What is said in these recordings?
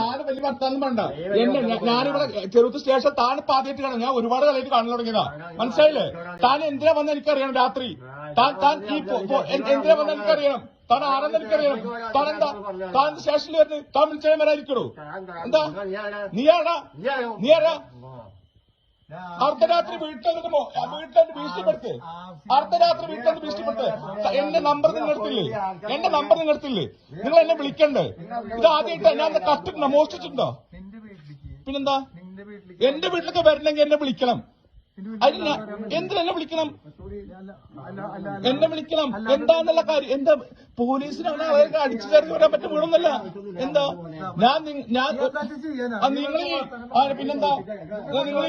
താന് വലിയ വർത്താനം വേണ്ട എന്നെ ഞാനിവിടെ ചെറുത്ത് സ്റ്റേഷൻ താന് പാതിയിട്ട് കാണാം. ഞാൻ ഒരുപാട് കളിയിട്ട് കാണാൻ തുടങ്ങിയതാ. മനസ്സിലായില്ലേ? താൻ എന്തിനാ വന്ന എനിക്കറിയണം രാത്രി? താൻ താൻ ഈ എന്തിനാ വന്ന എനിക്കറിയണം? താൻ ആരെന്ന് എനിക്കറിയണം. താൻ എന്താ താൻ സ്റ്റേഷനിൽ വരുന്നത്? താൻ വിളിച്ചാൽ വരാതിരിക്കണോ എന്താ? നീയാടാ നീയാടാ അർദ്ധരാത്രി വീട്ടിൽ വീട്ടിൽ ഭീഷണിപ്പെടുത്ത്. അർദ്ധരാത്രി വീട്ടിൽ ഭീഷണിപ്പെടുത്ത്. എന്റെ നമ്പർ നിങ്ങൾ എടുത്തില്ലേ? എന്റെ നമ്പർ നിങ്ങൾ എടുത്തില്ലേ? നിങ്ങൾ എന്നെ വിളിക്കണ്ടേ? ഇത് ആദ്യമായിട്ട് ഞാൻ കത്തിട്ടുണ്ടോ മോഷ്ടിച്ചിട്ടുണ്ടോ പിന്നെന്താ? എന്റെ വീട്ടിലൊക്കെ വരണമെങ്കിൽ എന്നെ വിളിക്കണം. ഞാൻ- എന്തിനെന്നെ വിളിക്കണം? അല്ല അല്ല അല്ല എന്നെ വിളിക്കണം. എന്താന്നുള്ള കാര്യം? എന്താ പോലീസിനാണ് അവർക്ക് അടിച്ചു കയറി വരാൻ പറ്റും വീണമെന്നല്ല എന്താ? ഞാൻ ഞാൻ നിങ്ങൾ പിന്നെന്താ? നിങ്ങൾ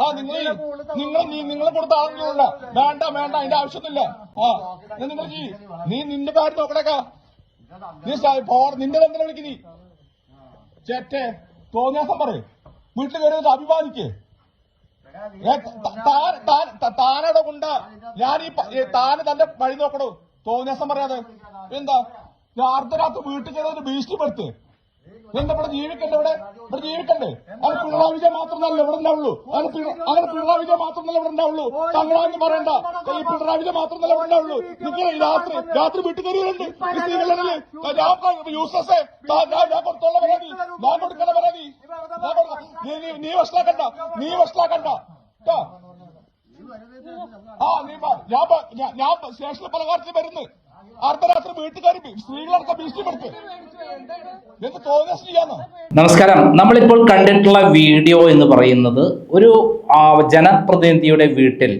ആ നിങ്ങൾ നിങ്ങൾ നിങ്ങൾ കൊടുത്ത ആളുകളുള്ള വേണ്ട വേണ്ട അതിന്റെ ആവശ്യമൊന്നുമില്ല. ആ നിങ്ങൾ ചെയ്യ് നീ നിന്റെ കാര്യം നോക്കണേക്കാ. നീ നിന്റെ എന്തിനാ വിളിക്കുന്നീ? ചേറ്റേ തോന്നിയാസം പറ വീട്ടിൽ കയറി അഭിമാനിക്ക്. ത- താൻ- താനവിടെ കൊണ്ട. ഞാൻ ഈ താന് തന്റെ വഴി നോക്കണോ. തോന്നിയാസം പറയാതെ എന്താ? ഞാൻ അർദ്ധരാത്രി വീട്ടിൽ കയറി ഭീഷണിപ്പെടുത്ത്. എന്താ ഇവിടെ ജീവിക്കണ്ടേ ഇവിടെ? ഇവിടെ ജീവിക്കണ്ടേ? അങ്ങനെ പിണറായി വിജയൻ മാത്രമല്ല ഇവിടെ ഉണ്ടാവുള്ളൂ. അങ്ങനെ അങ്ങനെ പിണറായി വിജയൻ മാത്രമല്ല ഇവിടെ ഉണ്ടാവുള്ളൂ. തങ്ങളാന്ന് പറയണ്ട. ഈ പിണറായി വിജയൻ മാത്രമല്ല ഇവിടെ ഉണ്ടാവുള്ളൂ. നിങ്ങൾ രാത്രി രാത്രി വീട്ടിൽ കയറിയുണ്ട് സ്ത്രീകളല്ലേ ഞാൻ യൂസസേ പരാതി. ഞാൻ കൊടുക്കണ പരാതി. നീ- വഷളാക്കണ്ട. നീ വഷളാക്കണ്ട. ആ നീ. ഞാൻ ഞാൻ- സ്റ്റേഷനിൽ പല കാര്യത്തിൽ വരുന്നു. അർദ്ധരാത്രി വീട്ടുകാർ സ്ത്രീകളൊക്കെ ഭീഷണിപ്പെടുത്ത് നമസ്കാരം. നമ്മളിപ്പോൾ കണ്ടിട്ടുള്ള വീഡിയോ എന്ന് പറയുന്നത് ഒരു ജനപ്രതിനിധിയുടെ വീട്ടിൽ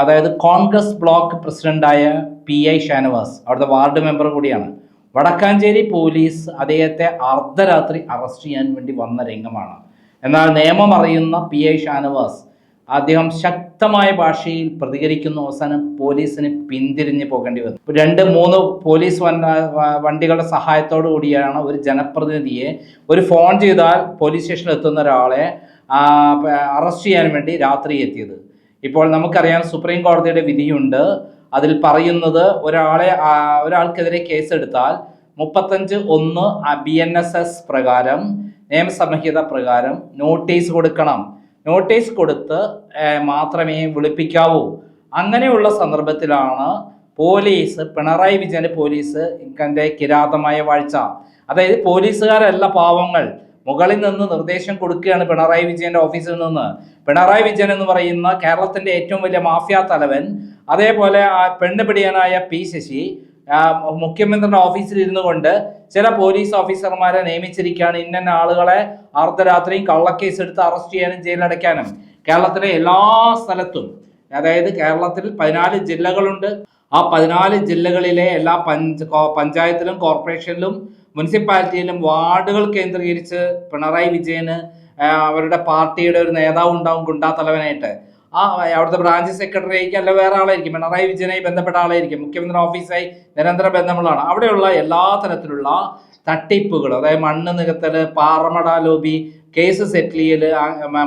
അതായത് കോൺഗ്രസ് ബ്ലോക്ക് പ്രസിഡന്റായ പി ഐ ഷാനവാസ് അവിടുത്തെ വാർഡ് മെമ്പർ കൂടിയാണ്. വടക്കാഞ്ചേരി പോലീസ് അദ്ദേഹത്തെ അർദ്ധരാത്രി അറസ്റ്റ് ചെയ്യാൻ വേണ്ടി വന്ന രംഗമാണ്. എന്നാൽ നിയമം അറിയുന്ന പി ഐ ഷാനവാസ് അദ്ദേഹം ശക്തമായ ഭാഷയിൽ പ്രതികരിക്കുന്ന. അവസാനം പോലീസിന് പിന്തിരിഞ്ഞ് പോകേണ്ടി വന്നു. രണ്ട് മൂന്ന് പോലീസ് വണ്ട- വണ്ടികളുടെ സഹായത്തോടു കൂടിയാണ് ഒരു ജനപ്രതിനിധിയെ ഒരു ഫോൺ ചെയ്താൽ പോലീസ് സ്റ്റേഷനിൽ എത്തുന്ന ഒരാളെ അറസ്റ്റ് ചെയ്യാൻ വേണ്ടി രാത്രി എത്തിയത്. ഇപ്പോൾ നമുക്കറിയാം സുപ്രീം കോടതിയുടെ വിധിയുണ്ട്. അതിൽ പറയുന്നത് ഒരാളെ ഒരാൾക്കെതിരെ കേസെടുത്താൽ മുപ്പത്തഞ്ച് ഒന്ന് ബി എൻ എസ് എസ് പ്രകാരം നിയമസംഹിത പ്രകാരം നോട്ടീസ് കൊടുക്കണം. നോട്ടീസ് കൊടുത്ത് മാത്രമേ വിളിപ്പിക്കാവൂ. അങ്ങനെയുള്ള സന്ദർഭത്തിലാണ് പോലീസ് പിണറായി വിജയന്റെ പോലീസ് ഇക്കന്റെ കിരാതമായ വാഴ്ച. അതായത് പോലീസുകാരല്ല പാവങ്ങൾ. മുകളിൽ നിന്ന് നിർദ്ദേശം കൊടുക്കുകയാണ് പിണറായി വിജയന്റെ ഓഫീസിൽ നിന്ന്. പിണറായി വിജയൻ എന്ന് പറയുന്ന കേരളത്തിന്റെ ഏറ്റവും വലിയ മാഫിയ തലവൻ അതേപോലെ ആ പെണ്ണുപിടിയനായ പി ശശി മുഖ്യമന്ത്രിയുടെ ഓഫീസിൽ ഇരുന്നു കൊണ്ട് ചില പോലീസ് ഓഫീസർമാരെ നിയമിച്ചിരിക്കുകയാണ്. ഇന്ന ആളുകളെ അർദ്ധരാത്രിയും കള്ളക്കേസ് എടുത്ത് അറസ്റ്റ് ചെയ്യാനും ജയിലടയ്ക്കാനും കേരളത്തിലെ എല്ലാ സ്ഥലത്തും അതായത് കേരളത്തിൽ പതിനാല് ജില്ലകളുണ്ട്. ആ പതിനാല് ജില്ലകളിലെ എല്ലാ പഞ്ച പഞ്ചായത്തിലും കോർപ്പറേഷനിലും മുനിസിപ്പാലിറ്റിയിലും വാർഡുകൾ കേന്ദ്രീകരിച്ച് പിണറായി വിജയന് അവരുടെ പാർട്ടിയുടെ ഒരു നേതാവ് ഉണ്ടാവും ഗുണ്ടാ തലവനായിട്ട്. ആ അവിടുത്തെ ബ്രാഞ്ച് സെക്രട്ടറി ആയിരിക്കും അല്ല വേറെ ആളായിരിക്കും. പിണറായി വിജയനായി ബന്ധപ്പെട്ട ആളായിരിക്കും. മുഖ്യമന്ത്രി ഓഫീസായി നിരന്തര ബന്ധമുള്ളതാണ്. അവിടെയുള്ള എല്ലാ തരത്തിലുള്ള തട്ടിപ്പുകൾ അതായത് മണ്ണ് നികത്തൽ പാറമട ലോബി കേസ് സെറ്റിൽ ചെയ്യൽ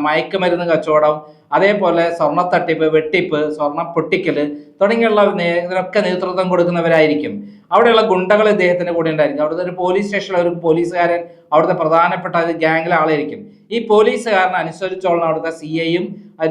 മയക്കുമരുന്ന് കച്ചവടം അതേപോലെ സ്വർണ തട്ടിപ്പ് വെട്ടിപ്പ് സ്വർണ പൊട്ടിക്കൽ തുടങ്ങിയുള്ള ഇതിനൊക്കെ നേതൃത്വം കൊടുക്കുന്നവരായിരിക്കും. അവിടെയുള്ള ഗുണ്ടകൾ ഇദ്ദേഹത്തിന്റെ കൂടെ ഉണ്ടായിരിക്കും. അവിടുത്തെ ഒരു പോലീസ് സ്റ്റേഷനിൽ ഒരു പോലീസുകാരൻ അവിടുത്തെ പ്രധാനപ്പെട്ട ഒരു ഗ്യാങ്ങിലെ ആളായിരിക്കും. ഈ പോലീസുകാരനെ അനുസരിച്ചോളണം അവിടുത്തെ സി ഐയും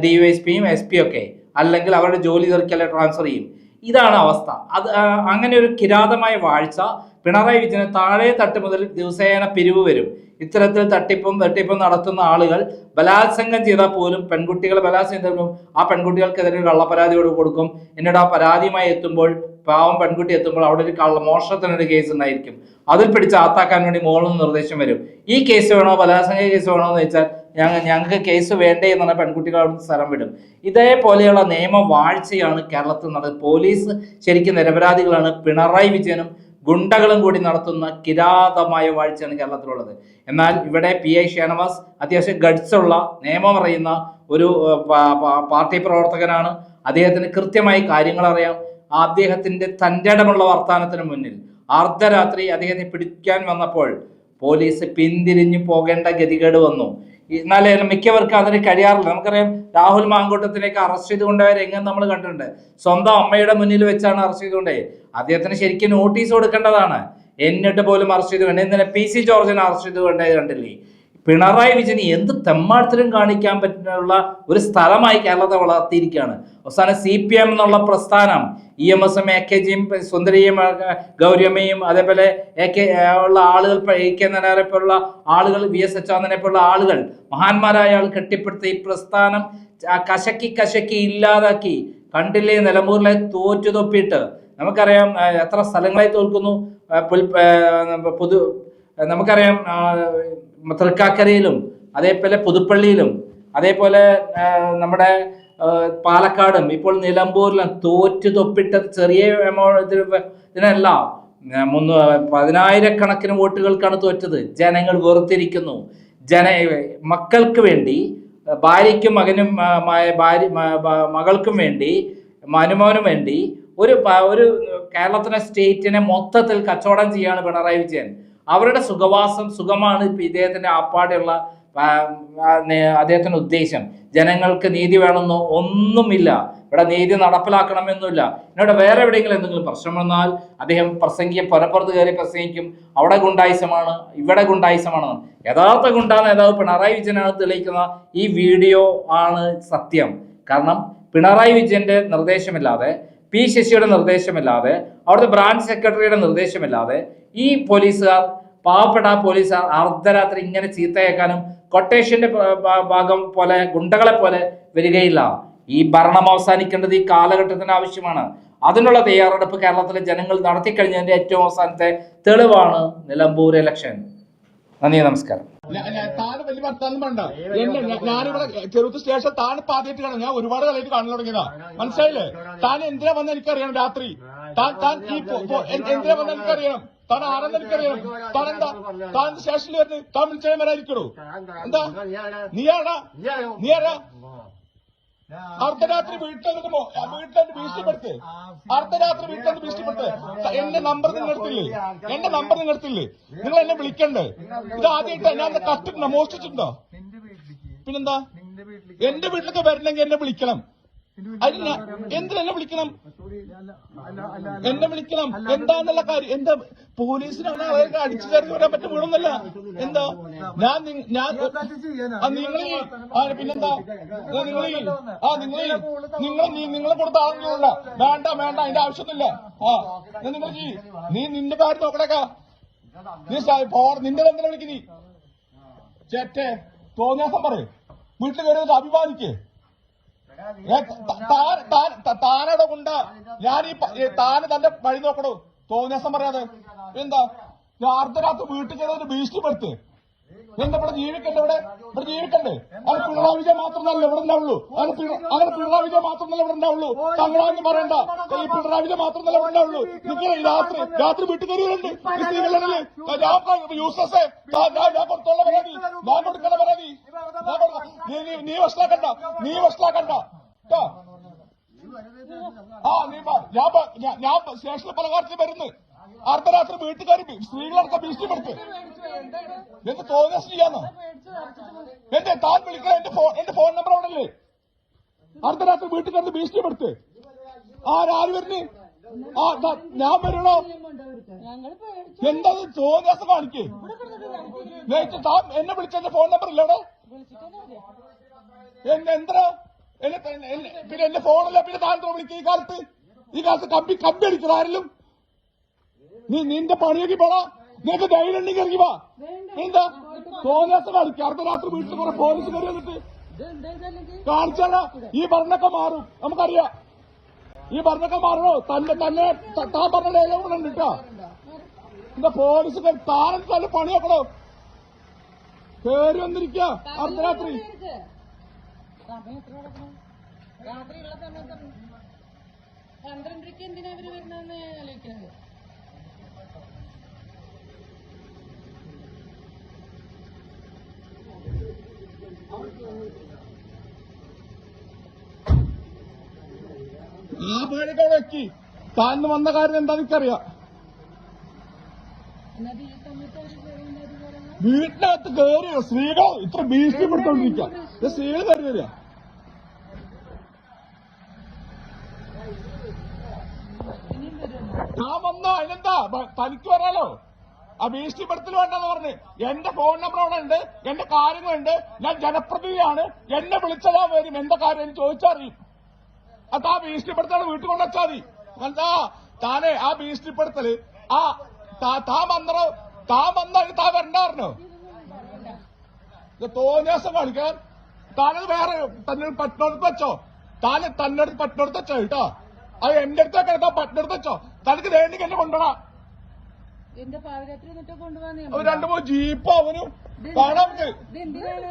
ഡി യു എസ് പിയും എസ് പി ഒക്കെ. അല്ലെങ്കിൽ അവരുടെ ജോലി തീർക്കലെ ട്രാൻസ്ഫർ ചെയ്യും. ഇതാണ് അവസ്ഥ. അത് അങ്ങനെ ഒരു കിരാതമായ വാഴ്ച പിണറായി വിജയന് താഴെ തട്ട് മുതൽ ദിവസേന പിരിവ് വരും. ഇത്തരത്തിൽ തട്ടിപ്പും വെട്ടിപ്പും നടത്തുന്ന ആളുകൾ ബലാത്സംഗം ചെയ്താൽ പോലും പെൺകുട്ടികൾ ബലാത്സംഗം ചെയ്താലും ആ പെൺകുട്ടികൾക്കെതിരെ കള്ളപ്പരാതിയോട് കൊടുക്കും. എന്നിട്ട് ആ പരാതിയുമായി എത്തുമ്പോൾ പാവം പെൺകുട്ടി എത്തുമ്പോൾ അവിടെ ഒരു കള്ള മോഷണത്തിനൊരു കേസ് ഉണ്ടായിരിക്കും. അതിൽ പിടിച്ച് ആത്താക്കാൻ വേണ്ടി മുകളിൽ നിർദ്ദേശം വരും. ഈ കേസ് വേണോ? ബലാത്സംഗ കേസ് വേണോ എന്ന് വെച്ചാൽ ഞങ്ങൾ ഞങ്ങൾക്ക് കേസ് വേണ്ടേ എന്ന് പറഞ്ഞാൽ പെൺകുട്ടികൾ അവിടെ സ്ഥലം വിടും. ഇതേപോലെയുള്ള നിയമവാഴ്ചയാണ് കേരളത്തിൽ നടന്നത്. പോലീസ് ശരിക്കും നിരപരാധികളാണ്. പിണറായി വിജയനും ഗുണ്ടകളും കൂടി നടത്തുന്ന കിരാതമായ വാഴ്ചയാണ് കേരളത്തിലുള്ളത്. എന്നാൽ ഇവിടെ പി ഐ ഷാനവാസ് അത്യാവശ്യം ഗഡ്സുള്ള നിയമം അറിയുന്ന ഒരു പാർട്ടി പ്രവർത്തകനാണ്. അദ്ദേഹത്തിന് കൃത്യമായി കാര്യങ്ങൾ അറിയാം. അദ്ദേഹത്തിന്റെ തന്റെ ഇടമുള്ള വർത്തമാനത്തിന് മുന്നിൽ അർദ്ധരാത്രി അദ്ദേഹത്തെ പിടിക്കാൻ വന്നപ്പോൾ പോലീസ് പിന്തിരിഞ്ഞു പോകേണ്ട ഗതികേട് വന്നു. എന്നാലേ മിക്കവർക്കും അതിന് കഴിയാറില്ല. നമുക്കറിയാം രാഹുൽ മാങ്കൂട്ടത്തിലേക്ക് അറസ്റ്റ് ചെയ്ത് കൊണ്ടുപോയ രംഗം നമ്മൾ കണ്ടിട്ടുണ്ട്. സ്വന്തം അമ്മയുടെ മുന്നിൽ വെച്ചാണ് അറസ്റ്റ് ചെയ്തുകൊണ്ടേ. അദ്ദേഹത്തിന് ശരിക്കും നോട്ടീസ് കൊടുക്കേണ്ടതാണ്. എന്നിട്ട് പോലും അറസ്റ്റ് ചെയ്ത് വേണ്ട ഇന്നലെ പി സി ജോർജിനെ അറസ്റ്റ് ചെയ്ത് വേണ്ടത് കണ്ടില്ലേ? പിണറായി വിജയൻ എന്ത് തെമ്മാടത്തിലും കാണിക്കാൻ പറ്റുന്ന ഒരു സ്ഥലമായി കേരളത്തെ വളർത്തിയിരിക്കുകയാണ്. അവസാനം സി പി എം എന്നുള്ള പ്രസ്ഥാനം ഇ എം എസും എ കെ ജിയും സുന്ദരിയും ഗൗരിയമ്മയും അതേപോലെ എ കെ ഉള്ള ആളുകൾ എ കെ നായരെ പോലുള്ള ആളുകൾ വി എസ് അച്യുതാനന്ദനെ പോലുള്ള ആളുകൾ മഹാന്മാരായ ആൾ കെട്ടിപ്പടുത്ത ഈ പ്രസ്ഥാനം കശക്കി കശക്കി ഇല്ലാതാക്കി കണ്ടില്ലേ നിലമ്പൂരിലെ തോറ്റു തൊപ്പിയിട്ട്? നമുക്കറിയാം എത്ര സ്ഥലങ്ങളായി തോൽക്കുന്നു. പൊതു നമുക്കറിയാം തൃക്കാക്കരയിലും അതേപോലെ പുതുപ്പള്ളിയിലും അതേപോലെ നമ്മുടെ പാലക്കാടും ഇപ്പോൾ നിലമ്പൂരിലും തോറ്റ് തൊപ്പിട്ട ചെറിയ എമൗ- ഇത് ഇതിനല്ല മുന്ന് പതിനായിരക്കണക്കിന് വോട്ടുകൾക്കാണ് തോറ്റത്. ജനങ്ങൾ വെറുത്തിരിക്കുന്നു. ജന മക്കൾക്ക് വേണ്ടി ഭാര്യയ്ക്കും മകനും ഭാര്യ മകൾക്കും വേണ്ടി മനുമോനും വേണ്ടി ഒരു ഒരു കേരളത്തിലെ സ്റ്റേറ്റിനെ മൊത്തത്തിൽ കച്ചവടം ചെയ്യാണ് പിണറായി വിജയൻ. അവരുടെ സുഖവാസം സുഖമാണ് ഇപ്പൊ ഇദ്ദേഹത്തിന്റെ ആപ്പാടെയുള്ള അദ്ദേഹത്തിന്റെ ഉദ്ദേശം ജനങ്ങൾക്ക് നീതി വേണമെന്നോ ഒന്നുമില്ല. ഇവിടെ നീതി നടപ്പിലാക്കണമെന്നില്ല എന്നോട് വേറെ എവിടെയെങ്കിലും എന്തെങ്കിലും പ്രശ്നം വന്നാൽ അദ്ദേഹം പ്രസംഗിക്കും പുറപ്പുറത്ത് കയറി പ്രസംഗിക്കും. അവിടെ ഗുണ്ടായിസമാണ് ഇവിടെ ഗുണ്ടായിസമാണ് യഥാർത്ഥ ഗുണ്ടാ നേതാവ് പിണറായി വിജയനാണ് തെളിയിക്കുന്ന ഈ വീഡിയോ ആണ് സത്യം. കാരണം പിണറായി വിജയന്റെ നിർദ്ദേശമില്ലാതെ പി ശശിയുടെ നിർദ്ദേശമില്ലാതെ അവിടുത്തെ ബ്രാഞ്ച് സെക്രട്ടറിയുടെ നിർദ്ദേശമില്ലാതെ ഈ പോലീസുകാർ പാവപ്പെട്ട പോലീസുകാർ അർദ്ധരാത്രി ഇങ്ങനെ ചീത്തയേക്കാനും കൊട്ടേഷന്റെ ഭാഗം പോലെ ഗുണ്ടകളെ പോലെ വരികയില്ല. ഈ ഭരണം അവസാനിക്കേണ്ടത് ഈ കാലഘട്ടത്തിന് ആവശ്യമാണ്. അതിനുള്ള തയ്യാറെടുപ്പ് കേരളത്തിലെ ജനങ്ങൾ നടത്തിക്കഴിഞ്ഞതിന്റെ ഏറ്റവും അവസാനത്തെ തെളിവാണ് നിലമ്പൂർ ഇലക്ഷൻ. നന്ദി നമസ്കാരം. വലിയ വേണ്ട ഞാനിവിടെ ചെറുത്ത് സ്റ്റേഷൻ താൻ ആദ്യമായിട്ട് കാണും. ഞാൻ ഒരുപാട് കളിയിട്ട് കാണാൻ തുടങ്ങിയതാ. മനസ്സിലായില്ലേ? താൻ എന്തിനാ വന്ന എനിക്കറിയണം രാത്രി? താൻ ഈ എന്തിനാ വന്ന എനിക്കറിയണം? താൻ ആരെന്ന് എനിക്കറിയണം? താൻ എന്താ? താൻ സ്റ്റേഷനിൽ വരുന്നത്? താൻ വിളിച്ചാൽ വരാതിരിക്കണോ എന്താ? നീ ആടാ നീ ആരാ? അർദ്ധരാത്രി വീട്ടിൽ വീട്ടിൽ ഭീഷണിപ്പെടുത്ത് അർദ്ധരാത്രി വീട്ടിൽ ഭീഷണിപ്പെടുത്ത് എന്റെ നമ്പർ നിങ്ങൾ എടുത്തില്ലേ? എന്റെ നമ്പർ നിങ്ങൾ എടുത്തില്ലേ? നിങ്ങൾ എന്നെ വിളിക്കണ്ടേ? ഇത് ആദ്യമായിട്ട് ഞാൻ കത്തിട്ടുണ്ടോ മോഷ്ടിച്ചിട്ടുണ്ടോ? പിന്നെന്താ? എന്റെ വീട്ടിലൊക്കെ വരണമെങ്കിൽ എന്നെ വിളിക്കണം. അതിന് എന്തിനെന്നെ വിളിക്കണം? അല്ല അല്ല അല്ല എന്നെ വിളിക്കണം. എന്താന്നുള്ള കാര്യം എന്താ പോലീസിനാണ് അവർക്ക് അടിച്ചു കയറി വരാൻ പറ്റും വീണൊന്നല്ല. എന്താ ഞാൻ ഞാൻ നിങ്ങൾ പിന്നെന്താ നിങ്ങൾ ആ നിങ്ങൾ നിങ്ങൾ നിങ്ങളെ കൊടുത്ത ആളുകളുണ്ട വേണ്ട. വേണ്ട അതിന്റെ ആവശ്യമൊന്നുമില്ല. ആ നിങ്ങൾ ചെയ്യ് നീ നിന്റെ കാര്യം നോക്കണേക്കാ. നീ നിന്റെ എന്തിനാ വിളിക്കുന്നീ? ചേറ്റേ തോന്നിയാസം പറയും. വീട്ടിൽ കയറി അഭിമാനിക്കേ. താൻ- താൻ- ത- താനവിടെ കൊണ്ട. ഞാൻ ഈ താന് തന്റെ വഴി നോക്കണോ. തോന്നിയാസം പറയാതെ. എന്താ? അർദ്ധരാത്രി വീട്ടിൽ ഒരു ഭീഷണിപ്പെടുത്ത് എന്താ ഇവിടെ ജീവിക്കണ്ടേ ഇവിടെ? ഇവിടെ ജീവിക്കണ്ടേ? അത് പിണറായി വിജയൻ മാത്രമല്ല ഇവിടെ ഉണ്ടാവുള്ളൂ. അങ്ങനെ പിണറായി വിജയൻ മാത്രമല്ല ഇവിടെ ഉണ്ടാവുള്ളൂ. തങ്ങളാന്ന് പറയണ്ട. ഈ പിണറായി വിജയൻ മാത്രമല്ല ഇവിടെ ഉണ്ടാവുള്ളൂ. നിങ്ങൾ രാത്രി രാത്രി വീട്ടിൽ കയറിയുണ്ട് ഞാൻ യൂസസ് പരാതി. നീ വസ്ലാക്കണ്ട നീ വഷളാക്കണ്ട. ആ നീ ഞാൻ സ്റ്റേഷനിൽ പല കാര്യത്തിൽ വരുന്നു. അർദ്ധരാത്രി വീട്ടുകാർ സ്ത്രീകളടക്കം ഭീഷണിപ്പെടുത്ത് എന്ത് തോന്നിയ ചെയ്യാന്നോ എന്റെ താൻ വിളിക്കണ എന്റെ ഫോൺ എന്റെ ഫോൺ നമ്പർ അവിടെ അർദ്ധരാത്രി വീട്ടിൽ കയറി ഭീഷണിപ്പെടുത്ത് ആരാര് വരുന്നു? ആ ഞാൻ വരണോ എന്താ തോന്നിയാസം കാണിക്കേ? താൻ എന്നെ വിളിച്ച? എന്റെ ഫോൺ നമ്പർ ഇല്ലടോ അവിടെ? എന്താ പിന്നെ എന്റെ ഫോണല്ല പിന്നെ താൻ വിളിക്കുക ഈ കാലത്ത്? ഈ കാലത്ത് കമ്പി കമ്പി അടിക്കണം ആരെങ്കിലും? നീ നിന്റെ പണിയൊക്കെ പോടാ. നിനക്ക് ധൈര്യം ഉണ്ടെങ്കിൽ ഇറങ്ങി വാ. എന്താ? കോൺഗ്രസ് കളിക്ക്. അടുത്ത രാത്രി വീട്ടിൽ കുറെ പോലീസ് കയറി വന്നിട്ട്. കാണിച്ചാല ഈ ഭരണൊക്കെ മാറും. നമുക്കറിയാം. ഈ ഭരണൊക്കെ മാറണോ തന്നെ തന്നെ താൻ പറഞ്ഞ ഡയലോഗ് കൂടെ ഉണ്ട് കേട്ടോ എന്താ പോലീസ് താരം തന്നെ പണിയാക്കണോ കയറി കേറി വന്നിരിക്ക. അർദ്ധരാത്രി രാത്രി. ഉള്ള സമയത്ത് പന്ത്രണ്ടരയ്ക്ക് എന്തിനാ അവർ വരുന്നതെന്ന് ആലോചിക്കുന്നത് പണിയൊക്കെ അവിടെ താൻ വന്ന കാര്യം എന്താ എനിക്കറിയാം. വീട്ടിനകത്ത് കയറിയോ സ്ത്രീകൾ ഇത്ര ഭീഷണിപ്പെടുത്തോണ്ടിരിക്കുക സ്ത്രീകൾ കയറി വരിക. ഞാൻ വന്നോ? അതിനെന്താ? തനിക്ക് വരാലോ ആ ഭീഷണിപ്പെടുത്തൽ വേണ്ടെന്ന് പറഞ്ഞ്. എന്റെ ഫോൺ നമ്പർ അവിടെ ഉണ്ട്. എന്റെ കാര്യങ്ങളുണ്ട്. ഞാൻ ജനപ്രതിനിധിയാണ്. എന്നെ വിളിച്ചതാ വരും എന്താ കാര്യം? ചോദിച്ചറിയും അത് ആ ഭീഷണിപ്പെടുത്തൽ വീട്ടിൽ കൊണ്ടുവച്ചാൽ മതി എന്താ? താനെ ആ ഭീഷണിപ്പെടുത്തൽ ആ താ- താൻ വന്നോ താൻ വന്നാൽ താൻ വരണ്ടായിരുന്നോ തോന്നിയാസം കാണിക്കാൻ. താനത് വേറെ തന്നെ പട്ടണത്ത് വെച്ചോ? താന് തന്നെ പട്ടണത്ത് വെച്ചോ കേട്ടോ? അത് എന്റെ അടുത്തൊക്കെ എടുത്താ പട്ടണത്ത് വെച്ചോ? തനിക്ക് വേണ്ടി എന്നെ അവർ രണ്ടു മൂന്ന് ജീപ്പോ അവനും കാണാൻ ഇത്. എന്തിനാണ്?